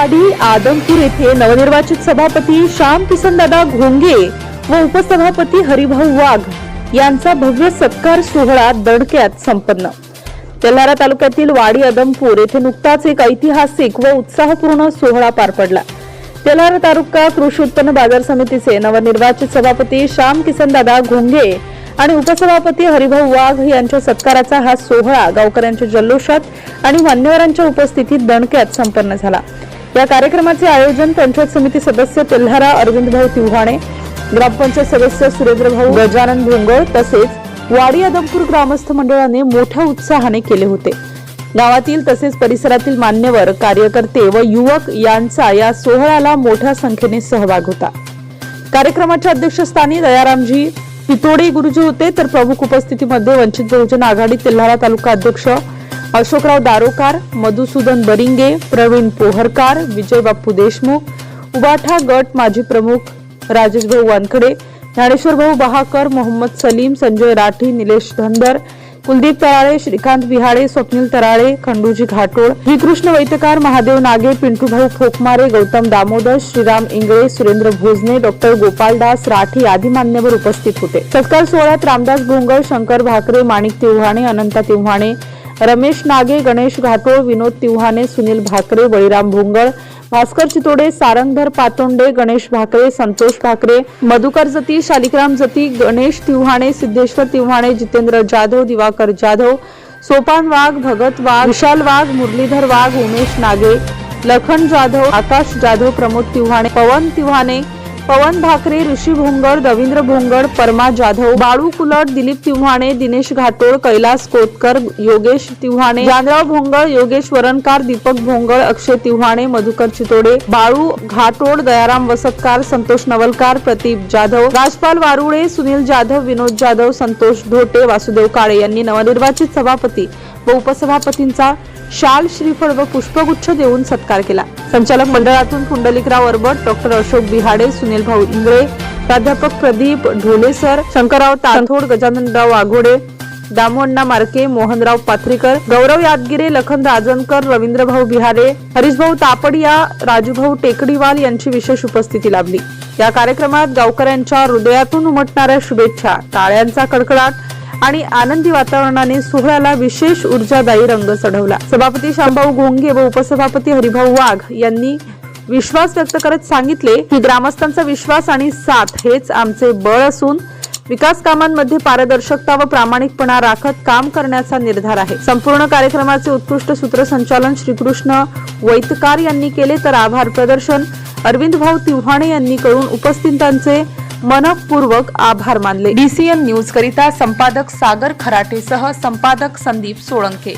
वाडी आदमपूर येथे नवनिर्वाचित सभापती श्याम किसनदादा घोंगे व उपसभापती हरिभाऊ वाघ यांचा भव्य सत्कार सोहळा दडक्यात संपन्न. तेल्हारा तालुक्यातील वाडी आदमपूर येथे नुकताच एक ऐतिहासिक व उत्साहपूर्ण सोहळा पार पडला. तेल्हारा तालुका कृषी उत्पन्न बाजार समितीचे नवनिर्वाचित सभापती श्याम किसनदादा घोंगे आणि उपसभापती हरिभाऊ वाघ यांच्या सत्काराचा हा सोहळा गावकऱ्यांच्या जल्लोषात आणि मान्यवरांच्या उपस्थितीत दणक्यात संपन्न झाला. या कार्यक्रमाचे आयोजन पंचायत समिती सदस्य तेल्हारा अरविंदभाऊ तिव्हाणे ग्रामपंचायत सदस्य सुरेंद्रभाऊ गजानन भोंगळ तसेच वाडी आदमपूर ग्रामस्थ मंडळाने मोठ्या उत्साहाने केले होते. गावातील तसेच परिसरातील मान्यवर कार्यकर्ते व युवक यांचा या सोहळ्याला मोठ्या संख्येने सहभाग होता. कार्यक्रमाच्या अध्यक्षस्थानी दयारामजी पितोडे गुरुजी होते तर प्रमुख उपस्थितीमध्ये वंचित बहुजन आघाडी तेल्हारा तालुका अध्यक्ष अशोकराव दारोकार मधुसूदन बरिंगे प्रवीण पोहरकार विजय बाप्पू देशमुख उबाठा गट माजी प्रमुख राजेश भाऊ वानखडे ज्ञानेश्वर भाऊ बहाकर मोहम्मद सलीम संजय राठी निलेश धनदर कुलदीप तराळे श्रीकांत विहाळे स्वप्नील तराळे खंडूजी घाटोळ श्रीकृष्ण वैतकार महादेव नागे पिंटू भाऊ फोकमारे गौतम दामोदर श्रीराम इंगळे सुरेंद्र भोजने डॉक्टर गोपालदास राठी आदी मान्यवर उपस्थित होते. सत्कार सोहळ्यात रामदास भोंगळ शंकर भाकरे माणिक तिव्हाणे अनंता तिव्हाणे रमेश नागे गणेश घाटोळ विनोद तिव्हाणे सुनील भाकरे बळीराम भोंगळ भास्कर चितोडे सारंगधर पातोंडे गणेश भाकरे संतोष भाकरे मधुकर जती शालिकराम जती गणेश तिव्हाणे सिद्धेश्वर तिव्हाणे जितेंद्र जाधव दिवाकर जाधव सोपान वाघ भगत वाघ विशाल वाघ मुरलीधर वाघ उमेश नागे लखन जाधव आकाश जाधव प्रमोद तिव्हाणे पवन तिव्हाणे पवन भाकरे ऋषी भोंगड रवींद्र भोंगड परमा जाधव बाळू कुलट दिलीप तिव्हाणे दिनेश घाटोळ कैलास कोतकर योगेश तिव्हाणे जानराव भोंगळ योगेश वरणकार दीपक भोंगळ अक्षय तिव्हाणे मधुकर चितोडे बाळू घाटोड दयाराम वसतकार संतोष नवलकार प्रदीप जाधव राजपाल वारुळे सुनील जाधव विनोद जाधव संतोष ढोटे वासुदेव काळे यांनी नवनिर्वाचित सभापती व उपसभापतींचा शाल श्रीफळ व पुष्पगुच्छ देऊन सत्कार केला. संचालक मंडळातून पुंडलिकराव अरबट डॉक्टर अशोक बिहाडे सुनील भाऊ इंगळे प्राध्यापक प्रदीप ढोलेसर शंकरराव तांथोड गजाननराव वाघोडे दामोअण्णा मार्के मोहनराव पाथरीकर गौरव यादगिरे लखन राजनकर रवींद्रभाऊ बिहारे हरीशभाऊ तापडिया राजूभाऊ टेकडीवाल यांची विशेष उपस्थिती लाभली. या कार्यक्रमात गावकऱ्यांच्या हृदयातून उमटणाऱ्या शुभेच्छा टाळ्यांचा कडकडाट आणि आनंदी वातावरणाने सोहळ्याला विशेष ऊर्जादायी रंग चढवला सभापती शांभाऊ घोंगे व उपसभापती हरिभाऊ वाघ यांनी विश्वास व्यक्त करत सांगितले की ग्रामस्थांचा विश्वास आणि साथ हेच आमचे बळ असून विकास कामांमध्ये पारदर्शकता व प्रामाणिकपणा राखत काम करण्याचा निर्धार आहे. संपूर्ण कार्यक्रमाचे उत्कृष्ट सूत्रसंचालन श्रीकृष्ण वैतकार यांनी केले तर आभार प्रदर्शन. अरविंद भाऊ तिव्हाणे यांनी करून उपस्थितांचे मनपूर्वक आभार मानले. डीसीएन न्यूज करिता संपादक सागर खराटेसह संपादक संदीप सोळंके.